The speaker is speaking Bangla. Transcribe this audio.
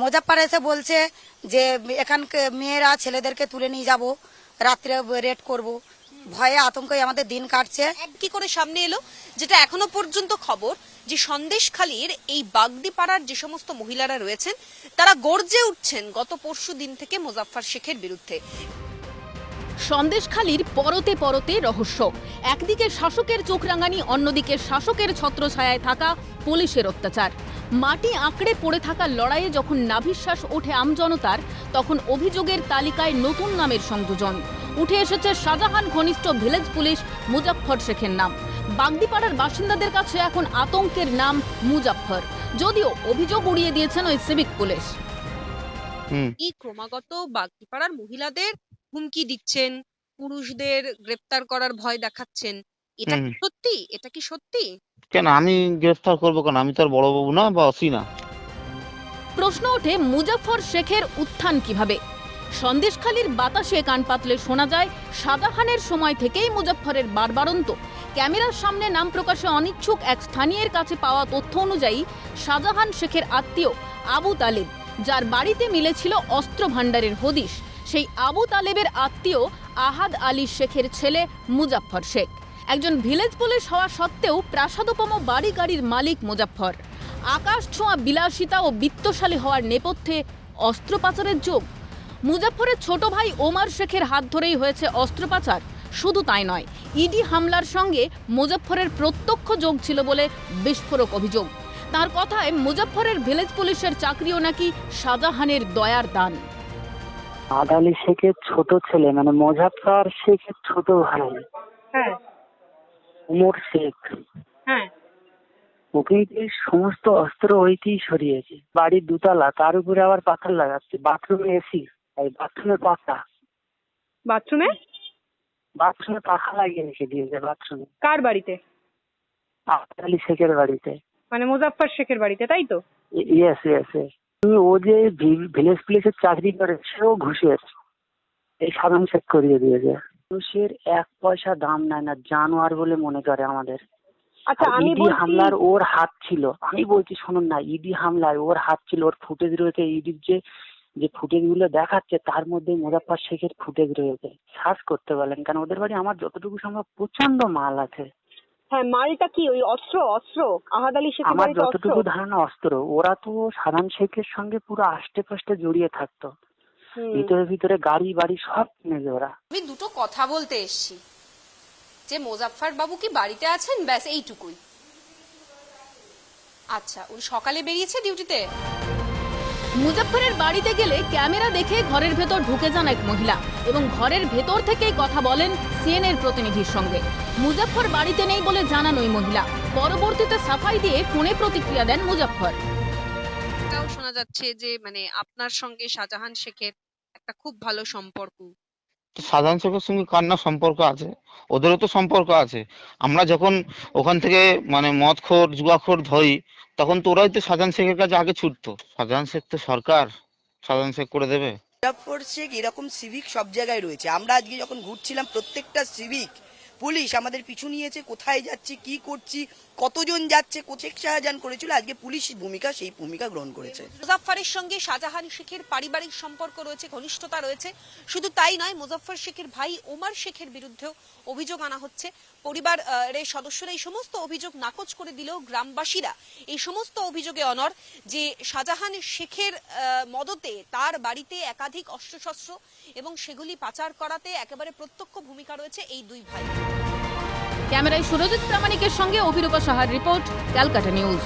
মোজাপ্পার এসে বলছে যে, এখানকে মেয়েরা ছেলেদেরকে তুলে নিয়ে যাব, রাত্রে রেড করব। ভয়ে আতঙ্কে আমাদের দিন কাটছে। কি করে সামনে এলো? যেটা এখনও পর্যন্ত খবর যে সন্দেশখালীর এই বাগদিপাড়ার যে সমস্ত মহিলারা রয়েছেন, তারা গর্জে উঠছেন গত পরশু দিন থেকে মোজাফফর শেখের বিরুদ্ধে। সন্দেশখালির পরতে পরতে রহস্য। একদিকে শাসকের চোখ রাঙানি অন্যদিকে শাসকের ছত্রছায়ায় থাকা পুলিশের অত্যাচার। মাটি আঁকড়ে পড়ে থাকা লড়াইয়ে যখন নাভিশ্বাস ওঠে আমজনতার তখন অভিযোগের তালিকায় নতুন নামের সংযোজন। উঠে এসেছে শাহজাহান ঘনিষ্ঠ ভিলেজ পুলিশ মুজাফফর শেখের নাম। বাগদিপাড়ার বাসিন্দাদের কাছে এখন আতঙ্কের নাম মুজাফফর। যদিও অভিযোগ উড়িয়ে দিয়েছেন ওই সিভিক পুলিশ। হুম। এই ক্রমাগত বাগদিপাড়ার মহিলাদের হুমকি দিচ্ছেন পুরুষদের গ্রেপ্তার করার ভয় দেখাচ্ছেন এটা কি সত্যি? এটা কি সত্যি? কেন আমি গ্রেফতার করব কেন? আমি তো আর বড় বাবু না বা অসি না প্রশ্ন ওঠে মুজাফফর শেখের উত্থান কীভাবে? সন্দেশখালীর বাতাসে কান পাতলে শোনা যায় শাহজাহানের সময় থেকেই মুজাফফরের বারবারন্ত ক্যামেরার সামনে নাম প্রকাশে অনিচ্ছুক এক স্থানীয়ের কাছে পাওয়া তথ্য অনুযায়ী শাহজাহান শেখের আত্মীয় আবু তালেব যার বাড়িতে মিলেছিল অস্ত্র ভাণ্ডারের হদিশ। সেই আবু তালেবের আত্মীয় আহাদ আলী শেখের ছেলে মুজাফফর শেখ। একজন ভিলেজ পুলিশ হওয়া সত্ত্বেও প্রাসাদোপম বাড়ি গাড়ির মালিক মুজাফফর। আকাশ ছোঁয়া বিলাসিতা ও বিত্তশালী হওয়ার নেপথ্যে অস্ত্র পাচারের যোগ। মুজাফফরের ছোট ভাই ওমর শেখের হাত ধরেই হয়েছে অস্ত্র পাচার শুধু তাই নয়, ইডি হামলার সঙ্গে মুজাফফরের প্রত্যক্ষ যোগ ছিল বলে বিস্ফোরক অভিযোগ। তার কথায় মুজাফফরের ভিলেজ পুলিশের চাকরিও নাকি শাহজাহানের দয়ার দান। আদালি শেখের ছোট ছেলে মানে মোজাফফর শেখের ছোট ভাই। হ্যাঁ। উমর শেখ। হ্যাঁ। ওকে সমস্ত অস্ত্র ওইতেই সরিয়েছে। বাড়ির দুতলা তার উপরে আবার পাথর লাগাচ্ছে। বাথরুমে এসি এই বাথরুমে পাখা। বাথরুমে? বাথরুমে পাখা লাগিয়ে রেখে দিয়েছে বাথরুমে। কার বাড়িতে? আদালি শেখের বাড়িতে। মানে মুজাফফর শেখের বাড়িতে তাই তো? ইয়েস ইয়েস ও যে ভিলেজ পুলিশের চাকরি করে সেও ঘুষের এই সাধারণ শেখ করিয়ে দিয়েছে। মানুষের এক পয়সা দাম নেয় না জানোয়ার বলে মনে করে আমাদের। আচ্ছা আমি ইডি হামলার ওর হাত ছিল। আমি বলছি শুনুন না ইডি হামলায় ওর হাত ছিল ওর ফুটেজ রয়েছে ইডির যে যে ফুটেজগুলো দেখাচ্ছে তার মধ্যে মুজাফফর শেখের ফুটেজ রয়েছে। সার্চ করতে পারলেন কারণ ওদের বাড়ি আমার যতটুকু সম্ভব প্রচণ্ড মাল আছে। হ্যাঁ মালটা কি ওই অস্ত্র অস্ত্র? আহাদ আলী শেখের আমার বাড়িতে অস্ত্র? যতটুকু ধারণা অস্ত্র ওরা তো সাধারণ শেখের সঙ্গে পুরো আষ্টে পাষ্টে জড়িয়ে থাকতো। হুম। ভিতরে ভিতরে গাড়ি বাড়ি সব কিনেছে ওরা। আমি দুটো কথা বলতে এসেছি। যে মোজাফফর বাবু কি বাড়িতে আছেন? ব্যাস এইটুকুই। আচ্ছা উনি সকালে বেরিয়েছে ডিউটিতে? মুজাফফরের বাড়িতে গেলে ক্যামেরা দেখে ঘরের ভেতর ঢুকে যান এক মহিলা এবং ঘরের ভেতর থেকেই কথা বলেন সিএনএর প্রতিনিধির সঙ্গে। মুজাফফর বাড়িতে নেই বলে জানান ওই মহিলা। পরবর্তীতে সাফাই দিয়ে ফোনে প্রতিক্রিয়া দেন মুজাফফর। এটাও শোনা যাচ্ছে যে মানে আপনার সঙ্গে শাহজাহান শেখের একটা খুব ভালো সম্পর্ক। সাধারণ শেখের সঙ্গে কার না সম্পর্ক আছে? ওদেরও তো সম্পর্ক আছে। আমরা যখন ওখান থেকে মানে মদখোর জুয়াখোর ধরি তখন তো ওরাই তো সাজান শেখের কাছে আগে ছুটতো। সাজান শেখ তো সরকার, সাজান শেখ করে দেবে। শেখ এরকম সিভিক সব জায়গায় রয়েছে। আমরা আজকে যখন ঘুরছিলাম, প্রত্যেকটা সিভিক পুলিশ আমাদের পিছু নিয়েছে, কোথায় যাচ্ছি, কি করছি, কতজন যাচ্ছে কোচেক শাহজাহান করেছিল, আজকে পুলিশ ভূমিকা, সেই ভূমিকা গ্রহণ করেছে। মুজাফফরের সঙ্গে শাহজাহান শেখের পারিবারিক সম্পর্ক রয়েছে, ঘনিষ্ঠতা রয়েছে। শুধু তাই নয়, মুজাফফর শেখের ভাই ওমর শেখের বিরুদ্ধেও অভিযোগ আনা হচ্ছে। পরিবার এর সদস্যরা এই সমস্ত অভিযোগ নাকচ করে দিলেও গ্রামবাসীরা এই সমস্ত অভিযোগে অনর যে শাহজাহান শেখের মদতে তার বাড়িতে একাধিক অস্ত্রশস্ত্র এবং সেগুলি পাচার করাতে একেবারে প্রত্যক্ষ ভূমিকা রয়েছে এই দুই ভাই। ক্যামেরায় সুরজিৎ প্রামাণিকের সঙ্গে অভিরূপা সাহার রিপোর্ট ক্যালকাটা নিউজ।